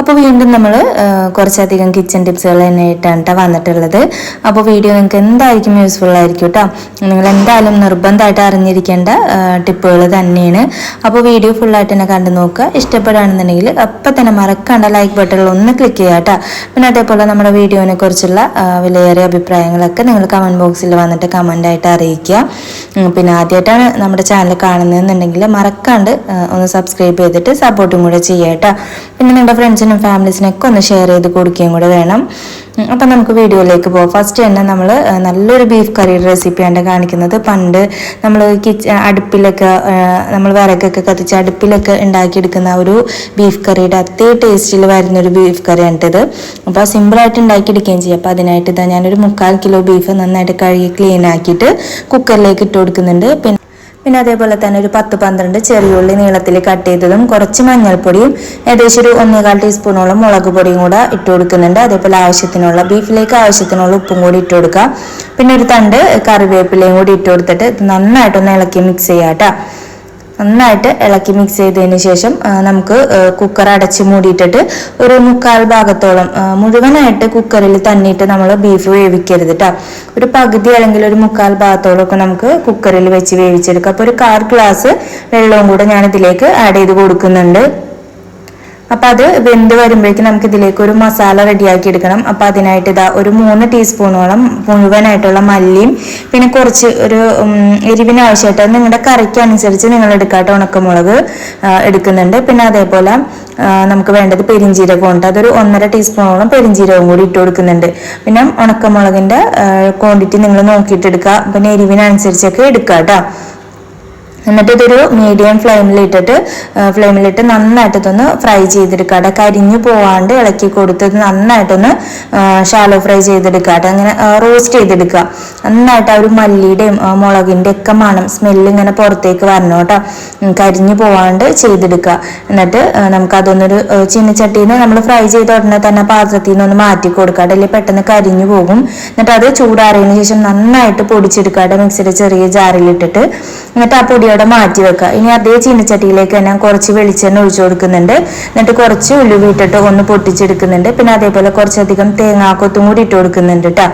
അപ്പോൾ വീണ്ടും നമ്മൾ കുറച്ചധികം കിച്ചൺ ടിപ്സുകൾ തന്നെയായിട്ടാണ് കേട്ടോ വന്നിട്ടുള്ളത്. അപ്പോൾ വീഡിയോ നിങ്ങൾക്ക് എന്തായിരിക്കും യൂസ്ഫുൾ ആയിരിക്കും കേട്ടോ നിങ്ങൾ എന്തായാലും നിർബന്ധമായിട്ട് അറിഞ്ഞിരിക്കേണ്ട ടിപ്പുകൾ തന്നെയാണ്. അപ്പോൾ വീഡിയോ ഫുള്ളായിട്ട് തന്നെ കണ്ടു നോക്കുക. ഇഷ്ടപ്പെടുകയാണെന്നുണ്ടെങ്കിൽ അപ്പം തന്നെ മറക്കാണ്ട ലൈക്ക് ബട്ടണിൽ ഒന്ന് ക്ലിക്ക് ചെയ്യുക കേട്ടോ പിന്നെ അതേപോലെ നമ്മുടെ വീഡിയോനെ കുറിച്ചുള്ള വിലയേറിയ അഭിപ്രായങ്ങളൊക്കെ നിങ്ങൾ കമന്റ് ബോക്സിൽ വന്നിട്ട് കമന്റായിട്ട് അറിയിക്കുക. പിന്നെ ആദ്യമായിട്ടാണ് നമ്മുടെ ചാനൽ കാണുന്നതെന്നുണ്ടെങ്കിൽ മറക്കാണ്ട് ഒന്ന് സബ്സ്ക്രൈബ് ചെയ്തിട്ട് സപ്പോർട്ടും കൂടെ ചെയ്യുക കേട്ടോ പിന്നെ നിങ്ങളുടെ ഫ്രണ്ട്സിനും ഫാമിലീസിനൊക്കെ ഒന്ന് ഷെയർ ചെയ്ത് കൊടുക്കുകയും കൂടെ വേണം. അപ്പം നമുക്ക് വീഡിയോയിലേക്ക് പോകാം ഫസ്റ്റ് തന്നെ നമ്മൾ നല്ലൊരു ബീഫ് കറിയുടെ റെസിപ്പിയാണ് കാണിക്കുന്നത്. പണ്ട് നമ്മൾ കിച്ച അടുപ്പിലൊക്കെ നമ്മൾ വിറകൊക്കെ കത്തിച്ച് അടുപ്പിലൊക്കെ ഉണ്ടാക്കിയെടുക്കുന്ന ഒരു ബീഫ് കറിയുടെ അതേ ടേസ്റ്റിൽ വരുന്നൊരു ബീഫ് കറിയാണ് ഇത്. അപ്പോൾ സിമ്പിളായിട്ട് ഉണ്ടാക്കിയെടുക്കുകയും ചെയ്യും. അപ്പോൾ അതിനായിട്ട് ഇതാ ഞാനൊരു മുക്കാൽ കിലോ ബീഫ് നന്നായിട്ട് കഴുകി ക്ലീൻ ആക്കിയിട്ട് കുക്കറിലേക്ക് ഇട്ട് കൊടുക്കുന്നുണ്ട്. പിന്നെ പിന്നെ അതേപോലെ തന്നെ ഒരു പത്ത് പന്ത്രണ്ട് ചെറിയുള്ളി നീളത്തിൽ കട്ട് ചെയ്തതും കുറച്ച് മഞ്ഞൾപ്പൊടിയും ഏകദേശം ഒരു ഒന്നേകാൽ ടീസ്പൂണോളം മുളക് പൊടിയും കൂടെ ഇട്ട് കൊടുക്കുന്നുണ്ട്. അതേപോലെ ആവശ്യത്തിനുള്ള ബീഫിലേക്ക് ആവശ്യത്തിനുള്ള ഉപ്പും കൂടി ഇട്ട് കൊടുക്കുക. പിന്നെ ഒരു തണ്ട് കറിവേപ്പിലയും കൂടി ഇട്ട് കൊടുത്തിട്ട് നന്നായിട്ടൊന്ന് ഇളക്കി മിക്സ് ചെയ്യാം കേട്ടോ. നന്നായിട്ട് ഇളക്കി മിക്സ് ചെയ്തതിന് ശേഷം നമുക്ക് കുക്കർ അടച്ച് മൂടിയിട്ടിട്ട് ഒരു മുക്കാൽ ഭാഗത്തോളം മുഴുവനായിട്ട് കുക്കറിൽ തന്നിട്ട് നമ്മൾ ബീഫ് വേവിക്കരുത് കേട്ടോ ഒരു പകുതി അല്ലെങ്കിൽ ഒരു മുക്കാൽ ഭാഗത്തോളം ഒക്കെ നമുക്ക് കുക്കറിൽ വെച്ച് വേവിച്ചെടുക്കാം. അപ്പോൾ ഒരു കാർ ഗ്ലാസ് വെള്ളവും കൂടെ ഞാൻ ഇതിലേക്ക് ആഡ് ചെയ്ത് കൊടുക്കുന്നുണ്ട്. അപ്പൊ അത് വെന്ത് വരുമ്പോഴേക്കും നമുക്ക് ഇതിലേക്ക് ഒരു മസാല റെഡിയാക്കി എടുക്കണം. അപ്പൊ അതിനായിട്ട് ഇതാ ഒരു മൂന്ന് ടീസ്പൂണോളം മുഴുവനായിട്ടുള്ള മല്ലിയും പിന്നെ കുറച്ച് ഒരു ഉം, എരിവിന് ആവശ്യമായിട്ട് നിങ്ങളുടെ കറിക്ക് അനുസരിച്ച് നിങ്ങൾ എടുക്കാട്ടോ ഉണക്കമുളക് എടുക്കുന്നുണ്ട്. പിന്നെ അതേപോലെ നമുക്ക് വേണ്ടത് പെരിഞ്ചീരകം ഉണ്ട്. അതൊരു ഒന്നര ടീസ്പൂണോളം പെരിഞ്ചീരകം കൂടി ഇട്ട് കൊടുക്കുന്നുണ്ട്. പിന്നെ ഉണക്കമുളകിന്റെ ക്വാണ്ടിറ്റി നിങ്ങൾ നോക്കിയിട്ട് എടുക്കുക. പിന്നെ എരിവിനനുസരിച്ചൊക്കെ എടുക്കുക കേട്ടോ എന്നിട്ട് ഇതൊരു മീഡിയം ഫ്ലെയിമിലിട്ടിട്ട് ഫ്ലെയിമിലിട്ട് നന്നായിട്ടൊന്ന് ഫ്രൈ ചെയ്തെടുക്കുക. കേട്ടോ കരിഞ്ഞു പോവാണ്ട് ഇളക്കി കൊടുത്തത് നന്നായിട്ടൊന്ന് ഷാലോ ഫ്രൈ ചെയ്തെടുക്കുക കേട്ടോ. അങ്ങനെ റോസ്റ്റ് ചെയ്തെടുക്കുക. നന്നായിട്ട് ആ ഒരു മല്ലിയുടെയും മുളകിന്റെ ഒക്കെ മണം സ്മെല്ല് ഇങ്ങനെ പുറത്തേക്ക് വരണം കേട്ടോ. കരിഞ്ഞു പോവാണ്ട് ചെയ്തെടുക്കുക. എന്നിട്ട് നമുക്കതൊന്നൊരു ചീനച്ചട്ടിയിൽ നിന്ന് നമ്മൾ ഫ്രൈ ചെയ്ത ഉടനെ തന്നെ പാത്രത്തിൽ നിന്നൊന്ന് മാറ്റി കൊടുക്കുക അല്ലെങ്കിൽ പെട്ടെന്ന് കരിഞ്ഞു പോകും. എന്നിട്ട് അത് ചൂടാറിയതിന് ശേഷം നന്നായിട്ട് പൊടിച്ചെടുക്കുക മിക്സിയുടെ ചെറിയ ജാറിലിട്ടിട്ട്. എന്നിട്ട് ആ പൊടിയോടെ മാറ്റി വെക്കുക. ഇനി അതേ ചീനച്ചട്ടിയിലേക്ക് ഞാൻ കുറച്ച് വെളിച്ചെണ്ണ ഒഴിച്ചു കൊടുക്കുന്നുണ്ട്. എന്നിട്ട് കുറച്ച് ഉലുവ ഇട്ടിട്ട് ഒന്ന് പൊട്ടിച്ചെടുക്കുന്നുണ്ട്. പിന്നെ അതേപോലെ കുറച്ചധികം തേങ്ങാക്കൊത്തും കൂടി ഇട്ട് കൊടുക്കുന്നുണ്ട് കേട്ടോ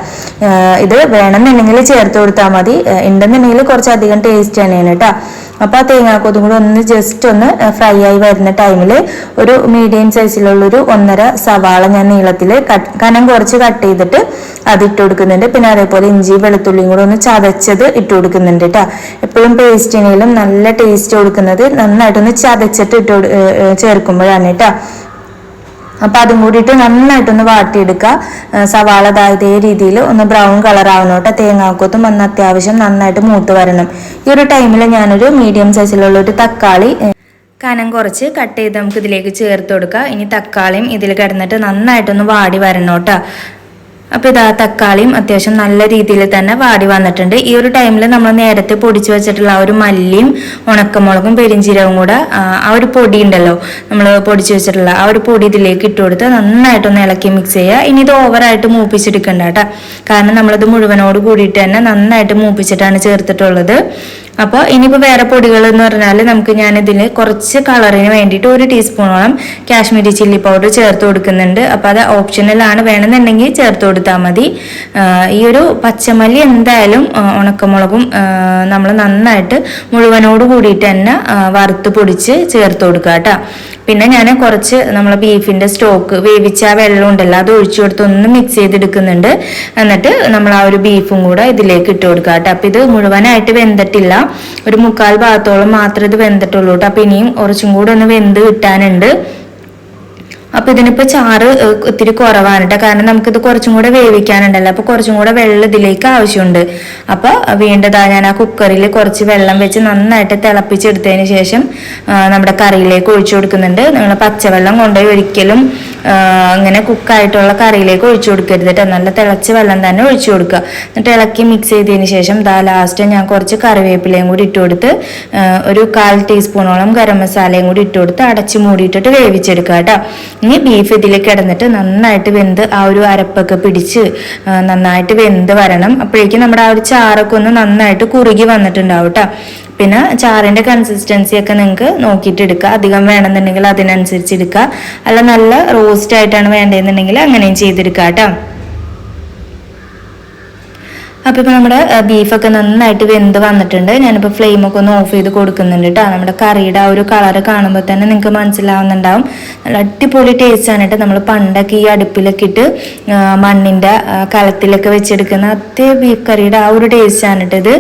ഇത് വേണമെന്നുണ്ടെങ്കിൽ ചേർത്ത് കൊടുത്താൽ മതി. ഉണ്ടെന്നുണ്ടെങ്കിൽ കുറച്ചധികം ടേസ്റ്റ് തന്നെയാണ് കേട്ടോ അപ്പൊ ആ തേങ്ങാക്കൊത്തും കൂടെ ഒന്ന് ജസ്റ്റ് ഒന്ന് ഫ്രൈ ആയി വരുന്ന ടൈമിൽ ഒരു മീഡിയം സൈസിലുള്ള ഒരു ഒന്നര സവാള ഞാൻ നീളത്തിൽ കനം കുറച്ച് കട്ട് ചെയ്തിട്ട് അത് ഇട്ട് കൊടുക്കുന്നുണ്ട്. പിന്നെ അതേപോലെ ഇഞ്ചി വെളുത്തുള്ളിയും കൂടെ ഒന്ന് ചതച്ചത് ഇട്ട് കൊടുക്കുന്നുണ്ട് കേട്ടോ എപ്പോഴും പേസ്റ്റിനേലും നല്ല ടേസ്റ്റ് കൊടുക്കുന്നത് നന്നായിട്ടൊന്ന് ചതച്ചിട്ട് ഇട്ട് ചേർക്കുമ്പോഴാണ് കേട്ടോ അപ്പൊ അതും കൂടിയിട്ട് നന്നായിട്ടൊന്ന് വാട്ടിയെടുക്കുക സവാള ദാ ഇതേ രീതിയിൽ ഒന്ന് ബ്രൗൺ കളർ ആവണോട്ടെ. തേങ്ങാക്കൊത്തും ഒന്ന് അത്യാവശ്യം നന്നായിട്ട് മൂത്ത് വരണം. ഈ ഒരു ടൈമിൽ ഞാനൊരു മീഡിയം സൈസിലുള്ള ഒരു തക്കാളി കനം കുറച്ച് കട്ട് ചെയ്ത് നമുക്ക് ഇതിലേക്ക് ചേർത്ത് കൊടുക്കുക ഇനി തക്കാളിയും ഇതിൽ കിടന്നിട്ട് നന്നായിട്ടൊന്ന് വാടി വരണോട്ടോ. അപ്പൊ ഇതാ തക്കാളിയും അത്യാവശ്യം നല്ല രീതിയിൽ തന്നെ വാടി വന്നിട്ടുണ്ട്. ഈ ഒരു ടൈമിൽ നമ്മൾ നേരത്തെ പൊടിച്ചു വെച്ചിട്ടുള്ള ആ ഒരു മല്ലിയും ഉണക്കമുളകും പെരിഞ്ചീരവും കൂടെ ആ ഒരു പൊടി ഉണ്ടല്ലോ നമ്മൾ പൊടിച്ചു വെച്ചിട്ടുള്ള ആ ഒരു പൊടി ഇതിലേക്ക് ഇട്ട് കൊടുത്ത് നന്നായിട്ടൊന്ന് ഇളക്കി മിക്സ് ചെയ്യുക. ഇനി ഇത് ഓവറായിട്ട് മൂപ്പിച്ചെടുക്കണ്ട കേട്ടോ. കാരണം നമ്മളിത് മുഴുവനോട് കൂടിയിട്ട് തന്നെ നന്നായിട്ട് മൂപ്പിച്ചിട്ടാണ് ചേർത്തിട്ടുള്ളത്. അപ്പോൾ ഇനിയിപ്പോൾ വേറെ പൊടികൾ എന്ന് പറഞ്ഞാൽ നമുക്ക് ഞാനിതിൽ കുറച്ച് കളറിന് വേണ്ടിയിട്ട് ഒരു ടീസ്പൂണോളം കാശ്മീരി ചില്ലി പൗഡർ ചേർത്ത് കൊടുക്കുന്നുണ്ട്. അപ്പോൾ അത് ഓപ്ഷനലാണ് വേണമെന്നുണ്ടെങ്കിൽ ചേർത്ത് കൊടുത്താൽ മതി. ഈ ഒരു പച്ചമല്ലി എന്തായാലും ഉണക്കമുളകും നമ്മൾ നന്നായിട്ട് മുഴുവനോട് കൂടിയിട്ട് തന്നെ വറുത്ത് പൊടിച്ച് ചേർത്ത് കൊടുക്കുക കേട്ടോ. പിന്നെ ഞാൻ കുറച്ച് നമ്മളെ ബീഫിന്റെ സ്റ്റോക്ക് വേവിച്ച ആ വെള്ളം ഉണ്ടല്ലോ അത് ഒഴിച്ചു കൊടുത്ത് ഒന്ന് മിക്സ് ചെയ്തെടുക്കുന്നുണ്ട്. എന്നിട്ട് നമ്മൾ ആ ഒരു ബീഫും കൂടെ ഇതിലേക്ക് ഇട്ട് കൊടുക്കുക കേട്ടോ. അപ്പൊ ഇത് മുഴുവനായിട്ട് വെന്തിട്ടില്ല. ഒരു മുക്കാൽ ഭാഗത്തോളം മാത്രമേ ഇത് വെന്തിട്ടുള്ളൂ കേട്ടോ. അപ്പൊ ഇനിയും കുറച്ചും കൂടെ ഒന്ന് വെന്ത് കിട്ടാനുണ്ട്. അപ്പൊ ഇതിനിപ്പോ ചാറ് ഒത്തിരി കുറവാണ് കേട്ടോ കാരണം നമുക്കിത് കുറച്ചും കൂടെ വേവിക്കാനുണ്ടല്ലോ. അപ്പൊ കുറച്ചും കൂടെ വെള്ളം ഇതിലേക്ക് ആവശ്യമുണ്ട്. അപ്പൊ വീണ്ടതാ ഞാൻ ആ കുക്കറിൽ കുറച്ച് വെള്ളം വെച്ച് നന്നായിട്ട് തിളപ്പിച്ചെടുത്തതിന് ശേഷം നമ്മുടെ കറിയിലേക്ക് ഒഴിച്ചു കൊടുക്കുന്നുണ്ട്. നിങ്ങൾ പച്ചവെള്ളം കൊണ്ടുപോയി ഒരിക്കലും ആ, ഇങ്ങനെ കുക്കായിട്ടുള്ള കറിയിലേക്ക് ഒഴിച്ചു കൊടുക്കരുത് കേട്ടോ നല്ല തിളച്ച വെള്ളം തന്നെ ഒഴിച്ചു കൊടുക്കുക. എന്നിട്ട് ഇളക്കി മിക്സ് ചെയ്തതിന് ശേഷം ദാ ലാസ്റ്റ് ഞാൻ കുറച്ച് കറിവേപ്പിലയും കൂടി ഇട്ട് കൊടുത്ത് ഒരു കാൽ ടീസ്പൂണോളം ഗരം മസാലയും കൂടി ഇട്ട് കൊടുത്ത് അടച്ച് മൂടിയിട്ടിട്ട് വേവിച്ചെടുക്കുക കേട്ടോ ഇനി ബീഫ് ഇതിലേക്ക് കിടന്നിട്ട് നന്നായിട്ട് വെന്ത് ആ ഒരു അരപ്പൊക്കെ പിടിച്ച് നന്നായിട്ട് വെന്ത് വരണം. അപ്പോഴേക്കും നമ്മുടെ ആ ഒരു ചാറൊക്കെ ഒന്ന് നന്നായിട്ട് കുറുകി വന്നിട്ടുണ്ടാവും കേട്ടോ പിന്നെ ചാറിന്റെ കൺസിസ്റ്റൻസി ഒക്കെ നിങ്ങൾക്ക് നോക്കിയിട്ട് എടുക്കുക അധികം വേണമെന്നുണ്ടെങ്കിൽ അതിനനുസരിച്ച് എടുക്കുക അല്ല നല്ല റോസ്റ്റ് ആയിട്ടാണ് വേണ്ടതെന്നുണ്ടെങ്കിൽ അങ്ങനെയും ചെയ്തെടുക്കുക കേട്ടോ അപ്പോൾ ഇപ്പോൾ നമ്മുടെ ബീഫൊക്കെ നന്നായിട്ട് വെന്ത് വന്നിട്ടുണ്ട്. ഞാനിപ്പോ ഫ്ലെയിം ഒക്കെ ഒന്ന് ഓഫ് ചെയ്ത് കൊടുക്കുന്നുണ്ട് കേട്ടോ നമ്മുടെ കറിയുടെ ആ ഒരു കളർ കാണുമ്പോൾ തന്നെ നിങ്ങൾക്ക് മനസ്സിലാവുന്നുണ്ടാവും. നല്ല അടിപൊളി ടേസ്റ്റാണ് കേട്ടോ നമ്മൾ പണ്ടൊക്കെ ഈ അടുപ്പിലൊക്കെ ഇട്ട് മണ്ണിന്റെ കലത്തിലൊക്കെ വെച്ചെടുക്കുന്ന അതേ ബീഫ് കറിയുടെ ആ ഒരു ടേസ്റ്റാണ് കേട്ടോ ഇത്.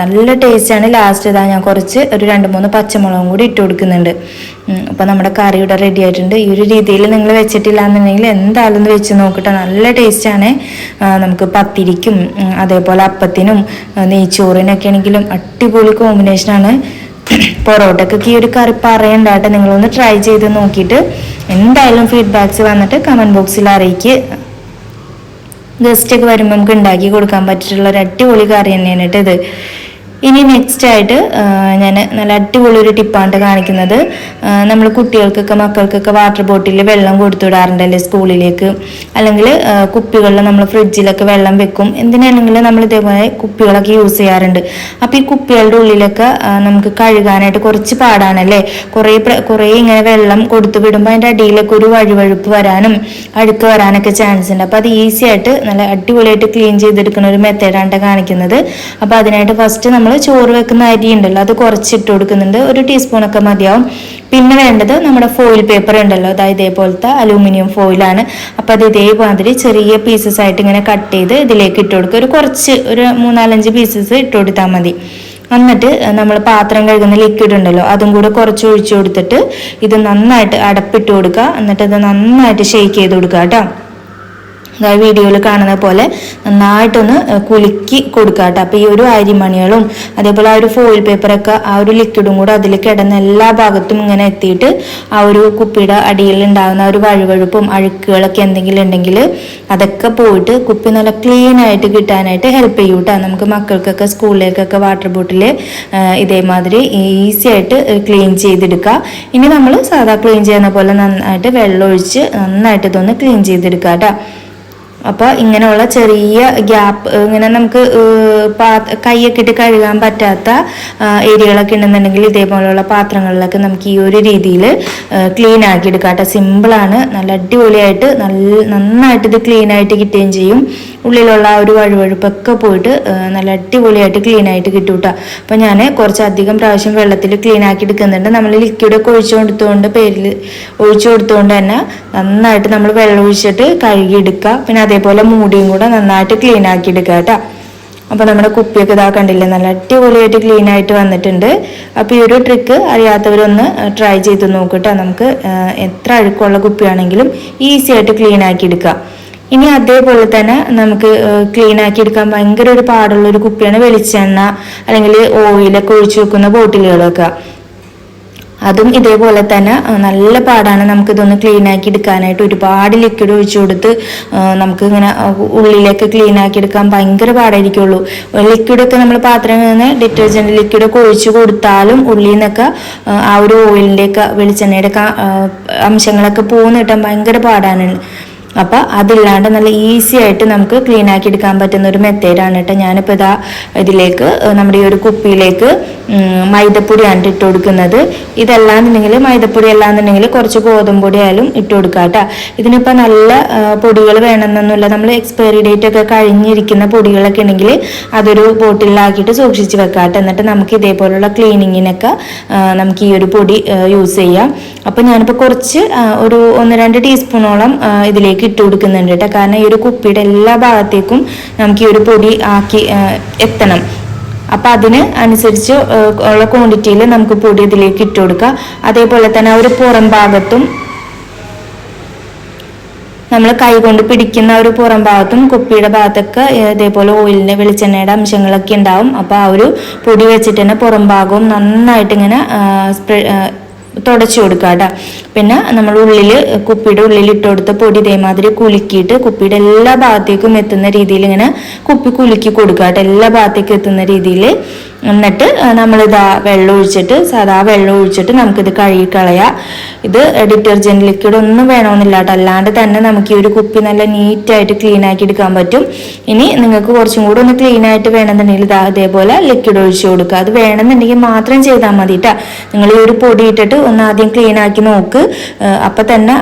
നല്ല ടേസ്റ്റാണ് ലാസ്റ്റ് ഇതാ ഞാൻ കുറച്ച് ഒരു രണ്ട് മൂന്ന് പച്ചമുളകും കൂടി ഇട്ട് കൊടുക്കുന്നുണ്ട്. അപ്പോൾ നമ്മുടെ കറി ഇവിടെ റെഡി ആയിട്ടുണ്ട്. ഈ ഒരു രീതിയിൽ നിങ്ങൾ വെച്ചിട്ടില്ല എന്നുണ്ടെങ്കിൽ എന്തായാലും വെച്ച് നോക്കട്ടെ. നല്ല ടേസ്റ്റാണ് നമുക്ക് പത്തിരിക്കും അതേപോലെ അപ്പത്തിനും നെയ്ച്ചോറിനൊക്കെ ആണെങ്കിലും അടിപൊളി കോമ്പിനേഷനാണ് പൊറോട്ടക്കൊക്കെ ഈ ഒരു കറി പറയണ്ടാട്ടെ നിങ്ങളൊന്ന് ട്രൈ ചെയ്ത് നോക്കിയിട്ട് എന്തായാലും ഫീഡ്ബാക്ക്സ് വന്നിട്ട് കമന്റ് ബോക്സിൽ അറിയിക്ക്. ഗസ്റ്റൊക്കെ വരുമ്പോൾ നമുക്ക് ഉണ്ടാക്കി കൊടുക്കാൻ പറ്റിയിട്ടുള്ള ഒരു അടിപൊളി കറി തന്നെയാണ് കേട്ടോ ഇത്. ഇനി നെക്സ്റ്റ് ആയിട്ട് ഞാൻ നല്ല അടിപൊളി ഒരു ടിപ്പാണ് കാണിക്കുന്നത്. നമ്മൾ കുട്ടികൾക്കൊക്കെ മക്കൾക്കൊക്കെ വാട്ടർ ബോട്ടിലിൽ വെള്ളം കൊടുത്തു വിടാറുണ്ടല്ലേ സ്കൂളിലേക്ക് അല്ലെങ്കിൽ കുപ്പികളിൽ നമ്മൾ ഫ്രിഡ്ജിലൊക്കെ വെള്ളം വെക്കും. എന്തിനാണെങ്കിൽ നമ്മൾ ഇതേപോലെ കുപ്പികളൊക്കെ യൂസ് ചെയ്യാറുണ്ട്. അപ്പോൾ ഈ കുപ്പികളുടെ ഉള്ളിലൊക്കെ നമുക്ക് കഴുകാനായിട്ട് കുറച്ച് പാടാണല്ലേ? കുറേ കുറേ ഇങ്ങനെ വെള്ളം കൊടുത്തു വിടുമ്പോൾ അതിന്റെ അടിയിലൊക്കെ ഒരു വഴുവഴുപ്പ് വരാനും അഴുക്ക് വരാനൊക്കെ ചാൻസ് ഉണ്ട്. അപ്പോൾ അത് ഈസി ആയിട്ട് നല്ല അടിപൊളിയായിട്ട് ക്ലീൻ ചെയ്തെടുക്കുന്ന ഒരു മെത്തേഡാണ് കാണിക്കുന്നത്. അപ്പോൾ അതിനായിട്ട് ഫസ്റ്റ് നമ്മൾ ചോറ് വെക്കുന്ന അരി ഉണ്ടല്ലോ അത് കുറച്ചിട്ട് കൊടുക്കുന്നുണ്ട്. ഒരു ടീസ്പൂണൊക്കെ മതിയാവും. പിന്നെ വേണ്ടത് നമ്മുടെ ഫോയിൽ പേപ്പർ ഉണ്ടല്ലോ അതായത് ഇതേപോലത്തെ അലൂമിനിയം ഫോയിലാണ് അപ്പോൾ അത് ഇതേമാതിരി ചെറിയ പീസസ് ആയിട്ട് ഇങ്ങനെ കട്ട് ചെയ്ത് ഇതിലേക്ക് ഇട്ട് കൊടുക്കുക. ഒരു കുറച്ച് ഒരു മൂന്നാലഞ്ച് പീസസ് ഇട്ട് കൊടുത്താൽ മതി. എന്നിട്ട് നമ്മൾ പാത്രം കഴുകുന്ന ലിക്വിഡ് ഉണ്ടല്ലോ അതും കൂടെ കുറച്ച് ഒഴിച്ചു കൊടുത്തിട്ട് ഇത് നന്നായിട്ട് അടപ്പിട്ട് കൊടുക്കുക. എന്നിട്ട് ഇത് നന്നായിട്ട് ഷെയ്ക്ക് ചെയ്ത് കൊടുക്കുക കേട്ടോ. വീഡിയോയിൽ കാണുന്ന പോലെ നന്നായിട്ടൊന്ന് കുലുക്കി കൊടുക്കുക കേട്ടോ അപ്പോൾ ഈ ഒരു അരിമണികളും അതേപോലെ ആ ഒരു ഫോയിൽ പേപ്പറൊക്കെ ആ ഒരു ലിക്വിഡും കൂടെ അതിൽ കിടന്ന എല്ലാ ഭാഗത്തും ഇങ്ങനെ എത്തിയിട്ട് ആ ഒരു കുപ്പിയുടെ അടിയിൽ ഉണ്ടാകുന്ന ഒരു വഴുവഴുപ്പും അഴുക്കുകളൊക്കെ എന്തെങ്കിലും ഉണ്ടെങ്കിൽ അതൊക്കെ പോയിട്ട് കുപ്പി നല്ല ക്ലീൻ ആയിട്ട് കിട്ടാനായിട്ട് ഹെൽപ്പ് ചെയ്യും കേട്ടോ നമുക്ക് മക്കൾക്കൊക്കെ സ്കൂളിലേക്കൊക്കെ വാട്ടർ ബോട്ടിൽ ഇതേമാതിരി ഈസി ആയിട്ട് ക്ലീൻ ചെയ്തെടുക്കുക ഇനി നമ്മൾ സാധാ ക്ലീൻ ചെയ്യുന്ന പോലെ നന്നായിട്ട് വെള്ളം ഒഴിച്ച് നന്നായിട്ട് ഇതൊന്ന് ക്ലീൻ ചെയ്തെടുക്കുക കേട്ടോ അപ്പോൾ ഇങ്ങനെയുള്ള ചെറിയ ഗ്യാപ്പ് ഇങ്ങനെ നമുക്ക് കൈയൊക്കെ ഇട്ട് കഴുകാൻ പറ്റാത്ത ഏരിയകളൊക്കെ ഉണ്ടെന്നുണ്ടെങ്കിൽ ഇതേപോലെയുള്ള പാത്രങ്ങളിലൊക്കെ നമുക്ക് ഈ ഒരു രീതിയിൽ ക്ലീൻ ആക്കി എടുക്കാം കേട്ടോ. സിമ്പിളാണ് നല്ല അടിപൊളിയായിട്ട് നല്ല നന്നായിട്ട് ഇത് ക്ലീൻ ആയിട്ട് കിട്ടുകയും ചെയ്യും. ഉള്ളിലുള്ള ആ ഒരു വഴുവഴുപ്പൊക്കെ പോയിട്ട് നല്ല അടിപൊളിയായിട്ട് ക്ലീൻ ആയിട്ട് കിട്ടും അപ്പോൾ ഞാൻ കുറച്ചധികം പ്രാവശ്യം വെള്ളത്തിൽ ക്ലീൻ ആക്കി എടുക്കുന്നുണ്ട്. നമ്മൾ ലിക്വിഡൊക്കെ ഒഴിച്ചു കൊടുത്തുകൊണ്ട് പേരിൽ ഒഴിച്ചു കൊടുത്തുകൊണ്ട് തന്നെ നന്നായിട്ട് നമ്മൾ വെള്ളം ഒഴിച്ചിട്ട് കഴുകിയെടുക്കുക പിന്നെ അതേപോലെ മൂടിയും കൂടെ നന്നായിട്ട് ക്ലീൻ ആക്കി എടുക്കുക കേട്ടോ അപ്പോൾ നമ്മുടെ കുപ്പിയൊക്കെ ഇതാ കണ്ടില്ലേ നല്ല അടിപൊളിയായിട്ട് ക്ലീൻ ആയിട്ട് വന്നിട്ടുണ്ട്. അപ്പോൾ ഈ ഒരു ട്രിക്ക് അറിയാത്തവരൊന്ന് ട്രൈ ചെയ്ത് നോക്കട്ടോ നമുക്ക് എത്ര അഴുക്കുള്ള കുപ്പിയാണെങ്കിലും ഈസി ആയിട്ട് ക്ലീൻ ആക്കി എടുക്കാം. ഇനി അതേപോലെ തന്നെ നമുക്ക് ക്ലീൻ ആക്കി എടുക്കാൻ ഭയങ്കര ഒരു പാടുള്ള ഒരു കുപ്പിയാണ് വെളിച്ചെണ്ണ അല്ലെങ്കിൽ ഓയിലൊക്കെ ഒഴിച്ചു വെക്കുന്ന ബോട്ടിലുകളൊക്കെ. അതും ഇതേപോലെ തന്നെ നല്ല പാടാണ് നമുക്കിതൊന്ന് ക്ലീൻ ആക്കി എടുക്കാനായിട്ട്. ഒരുപാട് ലിക്വിഡ് ഒഴിച്ചു കൊടുത്ത് നമുക്ക് ഇങ്ങനെ ഉള്ളിലേക്ക് ക്ലീൻ ആക്കി എടുക്കാൻ ഭയങ്കര പാടായിരിക്കുള്ളൂ. ലിക്വിഡൊക്കെ നമ്മൾ പാത്രം നിന്ന് ഡിറ്റർജന്റ് ലിക്വിഡൊക്കെ ഒഴിച്ചു കൊടുത്താലും ഉള്ളിൽ നിന്നൊക്കെ ആ, ആ ഒരു ഓയിലിന്റെയൊക്കെ വെളിച്ചെണ്ണയുടെ അംശങ്ങളൊക്കെ പോകുന്ന കിട്ടാൻ ഭയങ്കര പാടാണ്. അപ്പോൾ അതില്ലാണ്ട് നല്ല ഈസി ആയിട്ട് നമുക്ക് ക്ലീൻ ആക്കി എടുക്കാൻ പറ്റുന്ന ഒരു മെത്തേഡാണ് കേട്ടോ. ഞാനിപ്പോൾ ഇതാ ഇതിലേക്ക് നമ്മുടെ ഈ ഒരു കുപ്പിയിലേക്ക് മൈദപ്പൊടിയാണ് ഇട്ട് കൊടുക്കുന്നത്. ഇതല്ലാന്നുണ്ടെങ്കിൽ മൈദപ്പൊടി അല്ലാന്നുണ്ടെങ്കിൽ കുറച്ച് ഗോതമ്പ് പൊടി ആയാലും ഇട്ട് കൊടുക്കുക കേട്ടോ. ഇതിനിപ്പോൾ നല്ല പൊടികൾ വേണമെന്നൊന്നുമില്ല. നമ്മൾ എക്സ്പയറി ഡേറ്റ് ഒക്കെ കഴിഞ്ഞിരിക്കുന്ന പൊടികളൊക്കെ ഉണ്ടെങ്കിൽ അതൊരു ബോട്ടിലാക്കിയിട്ട് സൂക്ഷിച്ച് വെക്കാം കേട്ടോ. എന്നിട്ട് നമുക്ക് ഇതേപോലുള്ള ക്ലീനിങ്ങിനൊക്കെ നമുക്ക് ഈ ഒരു പൊടി യൂസ് ചെയ്യാം. അപ്പോൾ ഞാനിപ്പോൾ കുറച്ച് ഒരു ഒന്ന് രണ്ട് ടീസ്പൂണോളം ആ, ഇതിലേക്ക് ഇട്ട് കൊടുക്കുന്നുണ്ട് കേട്ടോ കാരണം ഈ ഒരു കുപ്പിയുടെ എല്ലാ ഭാഗത്തേക്കും നമുക്ക് ഈ ഒരു പൊടി ആക്കി എത്തണം. അപ്പം അതിന് അനുസരിച്ച് ഉള്ള ക്വാണ്ടിറ്റിയിൽ നമുക്ക് പൊടി ഇതിലേക്ക് ഇട്ട് കൊടുക്കാം. അതേപോലെ തന്നെ ഒരു പുറം ഭാഗത്തും നമ്മൾ കൈകൊണ്ട് പിടിക്കുന്ന ഒരു പുറം ഭാഗത്തും കുപ്പിയുടെ ഭാഗത്തൊക്കെ ഇതേപോലെ ഓയിലിന്റെ വെളിച്ചെണ്ണയുടെ അംശങ്ങളൊക്കെ ഉണ്ടാവും. അപ്പോൾ ആ ഒരു പൊടി വെച്ചിട്ട് തന്നെ പുറം ഭാഗവും നന്നായിട്ട് ഇങ്ങനെ തുടച്ചു കൊടുക്കുക കേട്ടോ. പിന്നെ നമ്മൾ ഉള്ളിൽ കുപ്പിയുടെ ഉള്ളിൽ ഇട്ട് കൊടുത്ത പൊടി ഇതേമാതിരി കുലുക്കിയിട്ട് കുപ്പിയുടെ എല്ലാ ഭാഗത്തേക്കും എത്തുന്ന രീതിയിൽ ഇങ്ങനെ കുപ്പി കുലുക്കി കൊടുക്കുക കേട്ടോ. എല്ലാ ഭാഗത്തേക്കും എത്തുന്ന രീതിയിൽ എന്നിട്ട് നമ്മളിതാ വെള്ളം ഒഴിച്ചിട്ട് സാധാ വെള്ളം ഒഴിച്ചിട്ട് നമുക്കിത് കഴുകി കളയാം ഇത് ഡിറ്റർജന്റ് ലിക്വിഡ് ഒന്നും വേണമെന്നില്ല കേട്ടോ അല്ലാണ്ട് തന്നെ നമുക്ക് ഈ ഒരു കുപ്പി നല്ല നീറ്റായിട്ട് ക്ലീൻ ആക്കി എടുക്കാൻ പറ്റും. ഇനി നിങ്ങൾക്ക് കുറച്ചും കൂടെ ഒന്ന് ക്ലീൻ ആയിട്ട് വേണമെന്നുണ്ടെങ്കിൽ ഇതാ ഇതേപോലെ ലിക്വിഡ് ഒഴിച്ചു കൊടുക്കുക. അത് വേണമെന്നുണ്ടെങ്കിൽ മാത്രം ചെയ്താൽ മതി കേട്ടോ നിങ്ങൾ ഈ ഒരു പൊടി ഇട്ടിട്ട് ഒന്ന് ആദ്യം ക്ലീൻ ആക്കി നോക്ക്. അപ്പം തന്നെ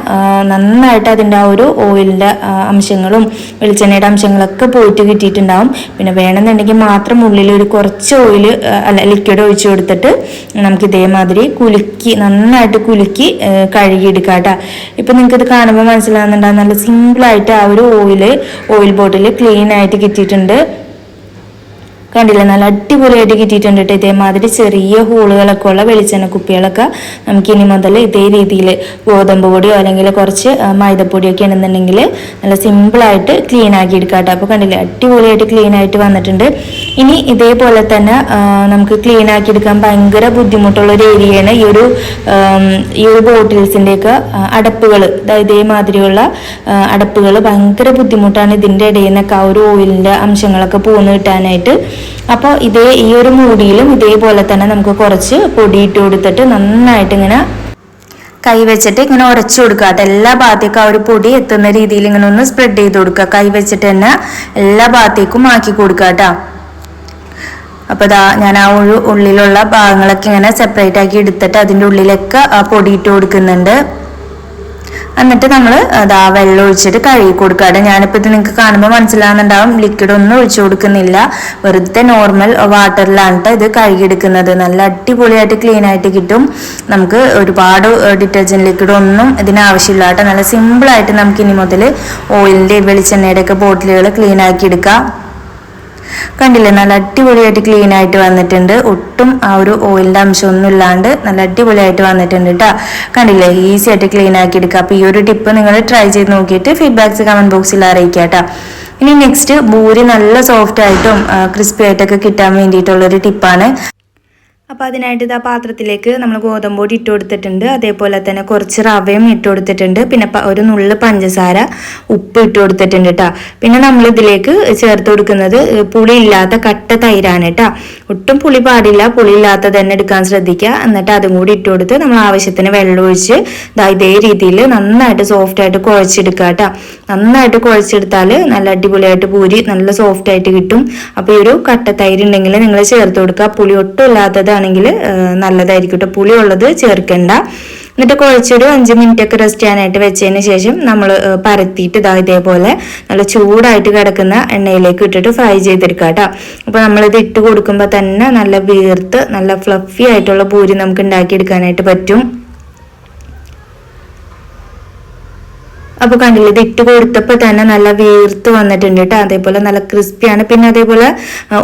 നന്നായിട്ട് അതിന്റെ ആ ഒരു ഓയിലിന്റെ അംശങ്ങളും വെളിച്ചെണ്ണയുടെ അംശങ്ങളൊക്കെ പോയിട്ട് കിട്ടിയിട്ടുണ്ടാവും. പിന്നെ വേണമെന്നുണ്ടെങ്കിൽ മാത്രം ഉള്ളിൽ ഒരു കുറച്ച് ഓയിൽ അല്ല ലിക്വിഡ് ഒഴിച്ചു കൊടുത്തിട്ട് നമുക്ക് ഇതേമാതിരി കുലുക്കി നന്നായിട്ട് കുലുക്കി കഴുകിയെടുക്കാം കേട്ടോ ഇപ്പം നിങ്ങൾക്ക് ഇത് കാണുമ്പോൾ മനസ്സിലാകുന്നുണ്ടാകും നല്ല സിമ്പിളായിട്ട് ആ ഒരു ഓയിൽ ഓയിൽ ബോട്ടിൽ ക്ലീൻ ആയിട്ട് കിട്ടിയിട്ടുണ്ട്. കണ്ടില്ല? നല്ല അടിപൊളിയായിട്ട് കിട്ടിയിട്ടുണ്ട് കേട്ടോ ഇതേമാതിരി ചെറിയ ഹോളുകളൊക്കെ ഉള്ള വെളിച്ചെണ്ണ കുപ്പികളൊക്കെ നമുക്ക് ഇനി മുതൽ ഇതേ രീതിയിൽ ഗോതമ്പ് പൊടിയോ അല്ലെങ്കിൽ കുറച്ച് മൈദപ്പൊടിയൊക്കെ ആണെന്നുണ്ടെങ്കിൽ നല്ല സിമ്പിളായിട്ട് ക്ലീൻ ആക്കി എടുക്കാം കേട്ടോ അപ്പോൾ കണ്ടില്ലേ? അടിപൊളിയായിട്ട് ക്ലീൻ ആയിട്ട് വന്നിട്ടുണ്ട്. ഇനി ഇതേപോലെ തന്നെ നമുക്ക് ക്ലീൻ ആക്കി എടുക്കാൻ ഭയങ്കര ബുദ്ധിമുട്ടുള്ള ഒരു ഏരിയയാണ് ഈ ഒരു ഈ ഒരു ബോട്ടിൽസിന്റെയൊക്കെ അടപ്പുകൾ ഇതേമാതിരിയുള്ള അടപ്പുകൾ ഭയങ്കര ബുദ്ധിമുട്ടാണ് ഇതിന്റെ ഇടയിൽ നിന്നൊക്കെ ആ ഒരു ഓയിലിന്റെ അംശങ്ങളൊക്കെ പോന്ന് കിട്ടാനായിട്ട്. അപ്പോൾ ഇതേ ഈ ഒരു മൂടിയിലും ഇതേപോലെ തന്നെ നമുക്ക് കുറച്ച് പൊടി ഇട്ട് കൊടുത്തിട്ട് നന്നായിട്ട് ഇങ്ങനെ കൈ വെച്ചിട്ട് ഇങ്ങനെ ഉടച്ചു കൊടുക്കുക. കേട്ടോ എല്ലാ ഭാഗത്തേക്കും ആ ഒരു പൊടി എത്തുന്ന രീതിയിൽ ഇങ്ങനെ ഒന്ന് സ്പ്രെഡ് ചെയ്ത് കൊടുക്കുക. കൈ വെച്ചിട്ട് തന്നെ എല്ലാ ഭാഗത്തേക്കും ആക്കി കൊടുക്കുക കേട്ടോ. അപ്പൊ ഇതാ ഞാൻ ആ ഉള്ളിലുള്ള ഭാഗങ്ങളൊക്കെ ഇങ്ങനെ സെപ്പറേറ്റ് ആക്കി എടുത്തിട്ട് അതിന്റെ ഉള്ളിലൊക്കെ പൊടി ഇട്ട് കൊടുക്കുന്നുണ്ട്. എന്നിട്ട് നമ്മൾ അതാ വെള്ളം ഒഴിച്ചിട്ട് കഴുകി കൊടുക്കാതെ ഞാനിപ്പോൾ ഇത് നിങ്ങൾക്ക് കാണുമ്പോൾ മനസ്സിലാകുന്നുണ്ടാവും ലിക്വിഡ് ഒന്നും ഒഴിച്ചു കൊടുക്കുന്നില്ല. വെറുതെ നോർമൽ വാട്ടറിലാണ് ഇത് കഴുകിയെടുക്കുന്നത് നല്ല അടിപൊളിയായിട്ട് ക്ലീൻ ആയിട്ട് കിട്ടും. നമുക്ക് ഒരുപാട് ഡിറ്റർജന്റ് ലിക്വിഡ് ഒന്നും ഇതിനാവശ്യമില്ല കേട്ടോ നല്ല സിമ്പിളായിട്ട് നമുക്ക് ഇനി മുതൽ ഓയിലിന്റെ വെളിച്ചെണ്ണയുടെ ഒക്കെ ബോട്ടിലുകൾ ക്ലീൻ ആക്കി എടുക്കാം. കണ്ടില്ലേ? നല്ല അടിപൊളിയായിട്ട് ക്ലീൻ ആയിട്ട് വന്നിട്ടുണ്ട്. ഒട്ടും ആ ഒരു ഓയിലിന്റെ അംശം ഒന്നും ഇല്ലാണ്ട് നല്ല അടിപൊളിയായിട്ട് വന്നിട്ടുണ്ട് കേട്ടോ കണ്ടില്ലേ? ഈസി ആയിട്ട് ക്ലീൻ ആക്കി എടുക്കുക അപ്പോൾ ഈ ഒരു ടിപ്പ് നിങ്ങൾ ട്രൈ ചെയ്ത് നോക്കിയിട്ട് ഫീഡ്ബാക്ക്സ് കമന്റ് ബോക്സിൽ അറിയിക്കാം കേട്ടോ ഇനി നെക്സ്റ്റ് ബൂരി നല്ല സോഫ്റ്റ് ആയിട്ടും ക്രിസ്പി ആയിട്ടൊക്കെ കിട്ടാൻ വേണ്ടിയിട്ടുള്ളൊരു ടിപ്പാണ് അപ്പോൾ അതിനായിട്ട് ആ പാത്രത്തിലേക്ക് നമ്മൾ ഗോതമ്പൊടി ഇട്ട് കൊടുത്തിട്ടുണ്ട്. അതേപോലെ തന്നെ കുറച്ച് റവയും ഇട്ട് കൊടുത്തിട്ടുണ്ട്. പിന്നെ ഒരു നുള്ള് പഞ്ചസാര ഉപ്പ് ഇട്ട് കൊടുത്തിട്ടുണ്ട് കേട്ടോ പിന്നെ നമ്മൾ ഇതിലേക്ക് ചേർത്ത് കൊടുക്കുന്നത് പുളി ഇല്ലാത്ത കട്ട തൈരാണ് കേട്ടോ ഒട്ടും പുളി പാടില്ല. പുളി ഇല്ലാത്ത തന്നെ എടുക്കാൻ ശ്രദ്ധിക്കുക. എന്നിട്ട് അതും കൂടി ഇട്ട് കൊടുത്ത് നമ്മൾ ആവശ്യത്തിന് വെള്ളം ഒഴിച്ച് ഇതാ ഇതേ രീതിയിൽ നന്നായിട്ട് സോഫ്റ്റ് ആയിട്ട് കുഴച്ചെടുക്കുക കേട്ടോ നന്നായിട്ട് കുഴച്ചെടുത്താൽ നല്ല അടിപൊളിയായിട്ട് പൂരി നല്ല സോഫ്റ്റ് ആയിട്ട് കിട്ടും. അപ്പോൾ ഈ ഒരു കട്ട തൈര് ഉണ്ടെങ്കിൽ നിങ്ങൾ ചേർത്ത് കൊടുക്കുക. പുളി ഒട്ടും ഇല്ലാത്തത് ആണെങ്കിൽ നല്ലതായിരിക്കും കേട്ടോ പുളി ഉള്ളത് ചേർക്കണ്ട. എന്നിട്ട് കുഴച്ചൊരു അഞ്ച് മിനിറ്റ് ഒക്കെ റെസ്റ്റ് ചെയ്യാനായിട്ട് വെച്ചതിന് ശേഷം നമ്മൾ പരത്തിയിട്ട് ഇതാ ഇതേപോലെ നല്ല ചൂടായിട്ട് കിടക്കുന്ന എണ്ണയിലേക്ക് ഇട്ടിട്ട് ഫ്രൈ ചെയ്തെടുക്കുക കേട്ടോ അപ്പോൾ നമ്മളിത് ഇട്ട് കൊടുക്കുമ്പോൾ തന്നെ നല്ല വീർത്ത് നല്ല ഫ്ലഫി ആയിട്ടുള്ള പൂരി നമുക്ക് ഉണ്ടാക്കിയെടുക്കാനായിട്ട് പറ്റും. അപ്പോൾ കണ്ടില്ലേ? ഇത് ഇട്ട് കൊടുത്തപ്പോൾ തന്നെ നല്ല വീർത്ത് വന്നിട്ടുണ്ട് കേട്ടോ അതേപോലെ നല്ല ക്രിസ്പിയാണ്. പിന്നെ അതേപോലെ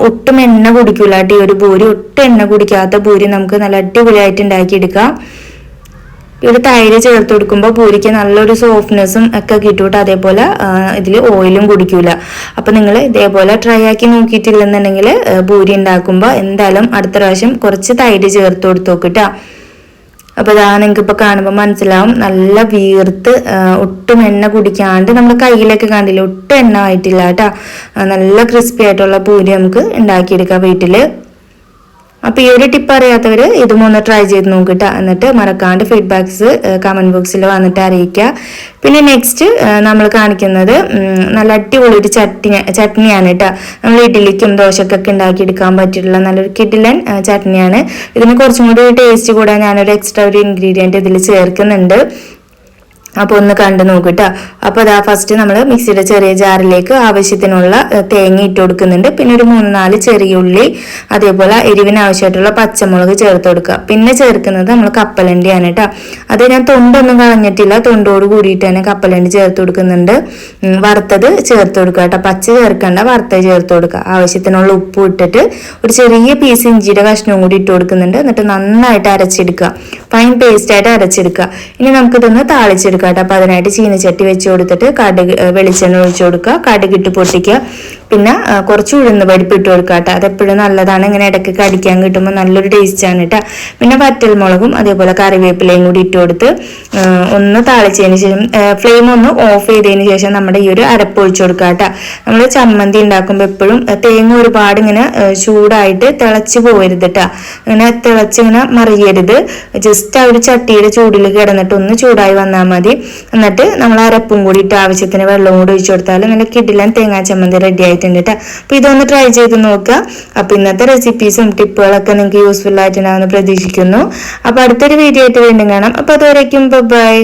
ഒട്ടും എണ്ണ കുടിക്കൂല കേട്ടോ ഈ ഒരു പൂരി ഒട്ടും എണ്ണ കുടിക്കാത്ത പൂരി നമുക്ക് നല്ല അടിപൊളിയായിട്ട് ഉണ്ടാക്കിയെടുക്കാം ഒരു തൈര് ചേർത്ത് കൊടുക്കുമ്പോൾ പൂരിക്ക് നല്ലൊരു സോഫ്റ്റ്നെസ്സും ഒക്കെ കിട്ടും അതേപോലെ ഇതിൽ ഓയിലും കുടിക്കൂല. അപ്പം നിങ്ങൾ ഇതേപോലെ ട്രൈ ആക്കി നോക്കിയിട്ടില്ലെന്നുണ്ടെങ്കിൽ പൂരി ഉണ്ടാക്കുമ്പോൾ എന്തായാലും അടുത്ത പ്രാവശ്യം കുറച്ച് തൈര് ചേർത്ത് കൊടുത്തു നോക്കിട്ടാ അപ്പോൾ ഇതാ നിങ്ങൾക്ക് ഇപ്പൊ കാണുമ്പോൾ മനസ്സിലാവും. നല്ല വീർത്ത് ഒട്ടും എണ്ണ കുടിക്കാണ്ട് നമ്മൾ കയ്യിലൊക്കെ കണ്ടില്ല ഒട്ടും എണ്ണ ആയിട്ടില്ല കേട്ടോ. നല്ല ക്രിസ്പി ആയിട്ടുള്ള പൂരി നമുക്ക് ഉണ്ടാക്കിയെടുക്കാം വീട്ടിൽ. അപ്പോൾ ഈ ഒരു ടിപ്പ് അറിയാത്തവർ ഇതും ഒന്ന് ട്രൈ ചെയ്ത് നോക്കിട്ട എന്നിട്ട് മറക്കാണ്ട് ഫീഡ്ബാക്ക്സ് കമന്റ് ബോക്സിൽ വന്നിട്ട് അറിയിക്കുക. പിന്നെ നെക്സ്റ്റ് നമ്മൾ കാണിക്കുന്നത് നല്ല അടിപൊളി ഒരു ചട്നി ചട്നിയാണ് കേട്ടോ നമ്മൾ ഇഡ്ഡലിക്കും ദോശക്കൊക്കെ ഉണ്ടാക്കിയെടുക്കാൻ പറ്റിയിട്ടുള്ള നല്ലൊരു കിഡിലൻ ചട്നിയാണ്. ഇതിന് കുറച്ചും കൂടി ടേസ്റ്റ് കൂടാൻ ഞാനൊരു എക്സ്ട്രാ ഒരു ഇൻഗ്രീഡിയന്റ് ഇതിൽ ചേർക്കുന്നുണ്ട്. അപ്പോൾ ഒന്ന് കണ്ടു നോക്കിട്ടോ. അപ്പോൾ അതാ ഫസ്റ്റ് നമ്മൾ മിക്സിയുടെ ചെറിയ ജാറിലേക്ക് ആവശ്യത്തിനുള്ള തേങ്ങ ഇട്ട് കൊടുക്കുന്നുണ്ട്. പിന്നെ ഒരു മൂന്ന് നാല് ചെറിയ ഉള്ളി അതേപോലെ എരിവിന് ആവശ്യമായിട്ടുള്ള പച്ചമുളക് ചേർത്ത് കൊടുക്കുക. പിന്നെ ചേർക്കുന്നത് നമ്മൾ കപ്പലണ്ടിയാണ് കേട്ടോ അത് ഞാൻ തൊണ്ടൊന്നും കളഞ്ഞിട്ടില്ല. തൊണ്ടോട് കൂടിയിട്ട് തന്നെ കപ്പലണ്ടി ചേർത്ത് കൊടുക്കുന്നുണ്ട്. വറുത്തത് ചേർത്ത് കൊടുക്കുക കേട്ടോ പച്ച ചേർക്കണ്ട വറുത്തത് ചേർത്ത് കൊടുക്കുക. ആവശ്യത്തിനുള്ള ഉപ്പ് ഇട്ടിട്ട് ഒരു ചെറിയ പീസ് ഇഞ്ചിയുടെ കഷ്ണവും കൂടി ഇട്ട് കൊടുക്കുന്നുണ്ട്. എന്നിട്ട് നന്നായിട്ട് അരച്ചെടുക്കുക. ഫൈൻ പേസ്റ്റ് ആയിട്ട് അരച്ചെടുക്കുക. ഇനി നമുക്കിതൊന്ന് താളിച്ചെടുക്കാം. കേട്ടോ. അപ്പോൾ അതിനായിട്ട് ചീനച്ചട്ടി വെച്ച് കൊടുത്തിട്ട് കടുക് വെളിച്ചെണ്ണ ഒഴിച്ചു കൊടുക്കുക. കടുകിട്ട് പൊട്ടിക്കുക. പിന്നെ കുറച്ച് ഉഴുന്ന് പരിപ്പ് ഇട്ട് കൊടുക്കുക കേട്ടോ അതെപ്പോഴും നല്ലതാണ്. ഇങ്ങനെ ഇടയ്ക്ക് കടിക്കാൻ കിട്ടുമ്പോൾ നല്ലൊരു ടേസ്റ്റ് ആണ് കേട്ടോ. പിന്നെ വറ്റൽമുളകും അതേപോലെ കറിവേപ്പിലയും കൂടി ഇട്ട് കൊടുത്ത് ഒന്ന് താളിച്ചതിന് ശേഷം ഫ്ലെയിം ഒന്ന് ഓഫ് ചെയ്തതിന് ശേഷം നമ്മുടെ ഈ ഒരു അരപ്പ് ഒഴിച്ചു കൊടുക്കുക കേട്ടോ. നമ്മൾ ചമ്മന്തി ഉണ്ടാക്കുമ്പോൾ എപ്പോഴും തേങ്ങ ഒരുപാട് ഇങ്ങനെ ചൂടായിട്ട് തിളച്ച് പോകരുത് കേട്ടോ. ഇങ്ങനെ തിളച്ച് ഇങ്ങനെ മറിയരുത്. ജസ്റ്റ് ആ ഒരു ചട്ടിയുടെ ചൂടിൽ കിടന്നിട്ട് ഒന്ന് ചൂടായി വന്നാൽ മതി. എന്നിട്ട് നമ്മൾ അരപ്പും കൂടി ഇട്ട് ആവശ്യത്തിന് വെള്ളം കൂടി ഒഴിച്ചു കൊടുത്താൽ നല്ല കിടിലൻ തേങ്ങാ ചമ്മന്തി റെഡി ആയിട്ടുണ്ട് കേട്ടോ അപ്പോൾ ഇതൊന്ന് ട്രൈ ചെയ്ത് നോക്കുക. അപ്പോൾ ഇന്നത്തെ റെസിപ്പീസും ടിപ്പുകളൊക്കെ നിങ്ങൾക്ക് യൂസ്ഫുൾ ആയിട്ടുണ്ടാവുമെന്ന് പ്രതീക്ഷിക്കുന്നു. അപ്പോൾ അടുത്തൊരു വീഡിയോ ആയിട്ട് വീണ്ടും കാണാം. അപ്പോൾ അതുവരേക്കും ബൈ